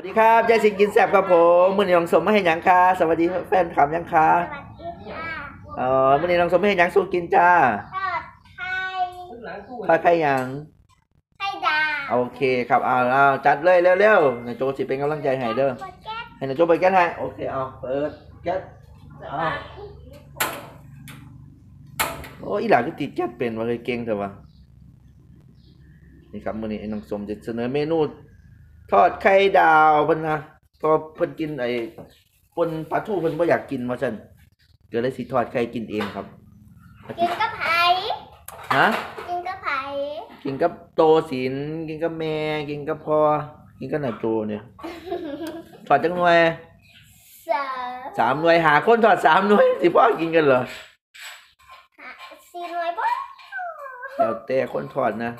วัสดีครับยายสิงกินแซ่บครับผมมื่อนี้น้องสมมาให้หยังคะสวัสดีแฟนคลับยังคะสวัสดีค่ะเออมื่อนี้น้องสมมาให้หยังสู้กินจ้าทอดไข่พาใครหยังไข่ดาวโอเคครับเอาเอาจัดเลยเร็วๆนายโจสิเป็นกำลังใจให้เด้อโปรแก๊สให้นายโจไปแก๊สให้โอเคเอาเปิดแก๊สเอาโอ้อีหลาก็ติดแก๊สเป็นว่าเคยเก่งแต่ว่านี่ครับมื่อนี้ไอ้น้องสมจะเสนอเมนู ทอดไข่ดาวเพิ่นนะพอเพิ่นกินไอ้ปนปลาทูเพิ่นบ่อยากกินว่าซั่นก็เลยสิทอดไข่กินเองครับ กินกับไผ่ฮะ กินกับไผ่กินกับโตศิลป์กินกับแม่ กินกับพ่อ กินกับนาโจเนี่ยทอดจังหน่วยเสิร์ฟสามหน่วยหาคนทอดสามหน่วยสิพ่อกินกันเหรอหาซีหน่วยบ่แล้วแต่คนทอดนะ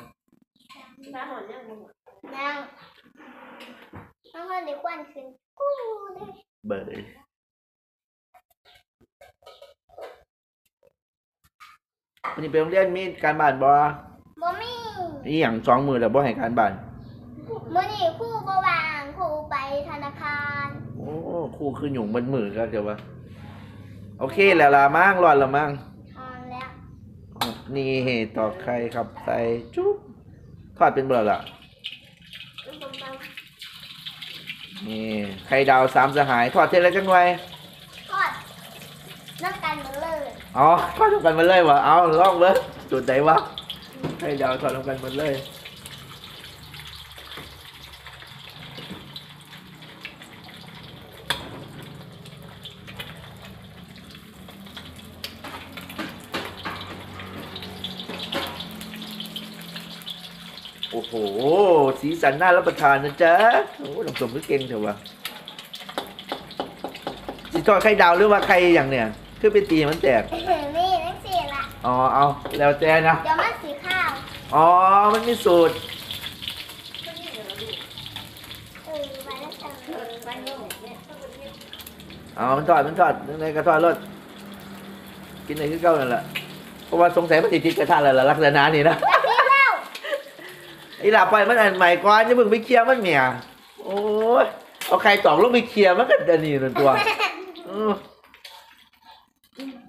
นั่งนั่งคน เดียวควันขึ้นกู้เลยเบยวันนี้ไปโรงเรียนมีการบ้านบ่บ่มีอีหยังสองมือแล้วบ่ให้การบ้านมื้อนี้ครูบ่ว่างครูไปธนาคารโอ้ครู่คือหยุ่งมันมือก็เดี๋ยวว่าโอเคแล้วล่ะมั่งรอดและมั่งทอนแล้วนี่ตอกไข่ครับใส่จุ๊บทอดเป็นเบอร์ละ นี่ไข่ดาวสามสหายทอดเท่าไรจังไว้ทอดน้ำกันหมดเลยอ๋อทอดลงกันหมาเลยวะเอาลองเบิ้จุดไหนวะไข่ดาวทอดลงกันหมดเลย โอ้โห สีสันน่ารับประทานนะจ๊ะ โอ้หลงสมก็เก่งเถอะวะสีทอดไข่ดาวหรือว่าไข่อย่างเนี่ยคือไปตีมันแตกนี่นั่นสิละอ๋อ เอาแล้วแต่นะ เดี๋ยวมันสีข้าว อ๋อ มันมีสูตรเออไปแล้วกันอ๋อมันทอด มันทอดในกระทอดรสกินในคือเก่านั่นแหละเพราะว่าสงสัยมันติดกระทะแล้วล่ะลักษณะนี้นะ นี่แล้วไอ้หลับไปมันอันใหม่ก่อนจะมึงไปเคลียร์มันเมียโอ้ยเอาใครตอกลงไปเคลียร์มันก็เดนนี่นั่นตัวเออ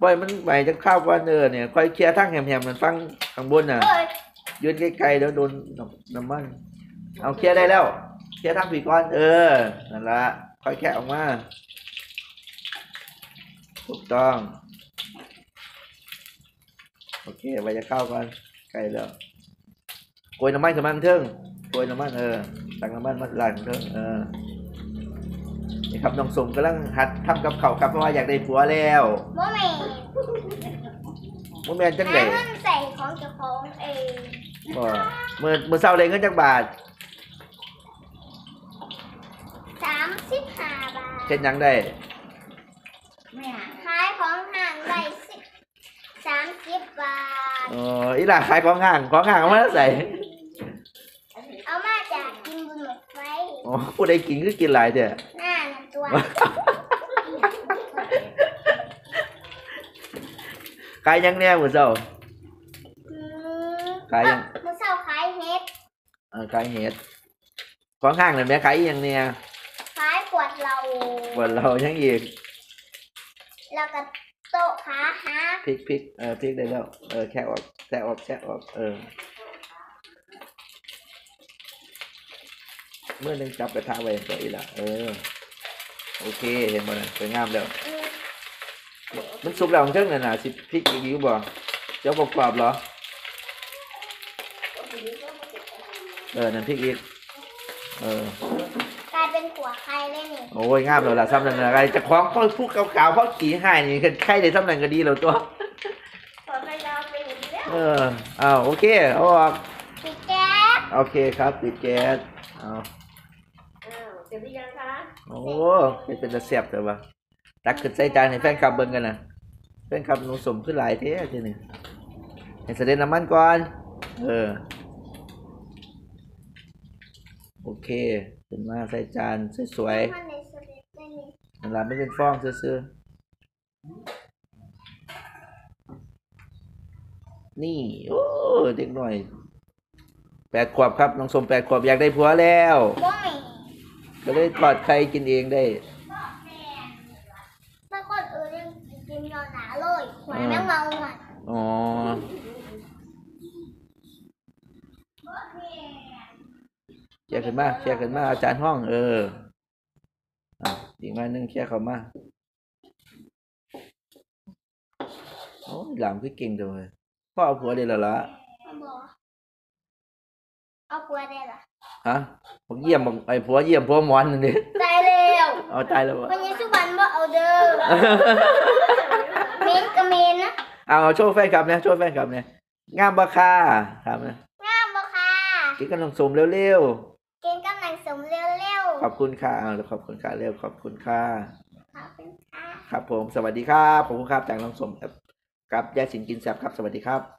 ปล่อยมันใหม่จะข้าวก่อนเออเนี่ยค่อยเคลียร์ทั้งแหมๆมันฟังข้างบนน่ะเอ้ยยืนไกลๆเดี๋ยวโดนน้ำมันเอาเคลียร์ได้แล้ว เคลียร์ทั้งผีก้อน เออนั่นละค่อยแคะออกมาถูกต้อง โอเคไว้จะเข้าก่อนใกล้แล้ว โกยน้ำมันกับมันเทิงโกยน้ำมันเออตักน้ำมันมาล้างเทิงเออนี่ครับน้องสมกำลังหัดทำกับเขาวครับเพราะว่าอยากได้ผัวแล้วโมเมนโมแมนจังหาไดเงินใส่ของเจ้าของเองบ่เมื่อเมื่อเช้าเลยเงินจักบาทสามสิบห้าบาทเช่นหยังได้ขายของห่างได้สิบสามสิบบาท เอออีหล่าขายของห่างของห่างเอามาใส่ เอามาจากกินบุญหมดไฟ อ๋อ ผู้ใดกินคือกินหลายเถอะหน้าหนึ่งตัวขายหยังแน่มื้อเช้าอืมขายยังเมื่อเช้าขายเห็ดเออขายเห็ดของห่างนั่นแหม่ขายอีหยังเนี่ยขายขวดเราบ่เรายังอีกแล้วก็โต๊ะขาหักพริกพริกเออพริกได้แล้วเออแค่ออกแค่ออกแค่ออกเออ เมื่อนึงจับกระทะไว้ตัวอีหล่ะเออ โอเคเห็นบ่น่ะสวยงามแล้วอืมมันสุกแล้วของเทิงนั่นน่ะสิพริกอีกอยู่บ่เดี๋ยวบ่กรอบเหรอเออนั่นพริกอีกเออกลายเป็นขัวไข่เลยนี่โอ้ยงามแล้วล่ะซ้ำนั่นอะไรจะคล้องพ่อผู้เก่าๆพ่อขี่ให้นี่คือใครได้ซ้ำนั่นก็ดีแล้วตัวขอไข่ดาวไปอีกแล้วเอออ้าวโอเคเอาออกปิดแก๊สโอเคครับปิดแก๊สเอาอ้าวเส ร็จหรือยังคะโอ้เฮ็ดเป็นตะเสียบแต่ว่าตักขึ้นใส่จานให้แฟนคลับเบิ่งกันน่ะแฟนคลับหนูสมขึ้นหลายเท่ทีนี่ให้เสด็จน้ำมันก่อน เออ โอเคขึ้นมาใส่จานสวยๆท่านในสเต็ปได้นี่นั่นล่ะไม่เป็นฟองซื่อๆนี่ โอ้ เด็กหน่อยแปดขวบครับ น้องสมแปดขวบอยากได้ผัวแล้วบ่แม่ ก็เลยทอดไข่กินเองได้บางคนเออยังกินนอนหนาเลยหวยแม่งเมาหน่อยอ๋อเคลียร์ขึ้นมาเคลียร์ขึ้นมาอาจารย์ห้อง เอออะอีกมาหนึ่งเคลียร์เข้ามาโอ้ยหลามคือเก่งจังเลยพ่อเอาผัวได้แล้วล่ะเอาบอกเอากลัวได้เหรอ ฮะผมเยี่ยมบอกไอ้ผัวเยี่ยมผัวหมอนนั่นดิตายแล้วเอาตายแล้ววะวันนี้สุบันว่าเอาเด้อเมนกับเมนนะเอาเอาโชว์แฟนคลับเนี่ยโชว์แฟนคลับเนี่ยงามบักค่าถามนะงามบ่ค่ะกินขนมสมเร็วกินกำลังสมเร็วๆขอบคุณค่ะเอาขอบคุณค่ะเร็วขอบคุณค่ะๆขอบคุณค่ะ ครับผมสวัสดีครับขอบคุณครับจากน้องสมครับกับยาสินกินแซบครับสวัสดีครับ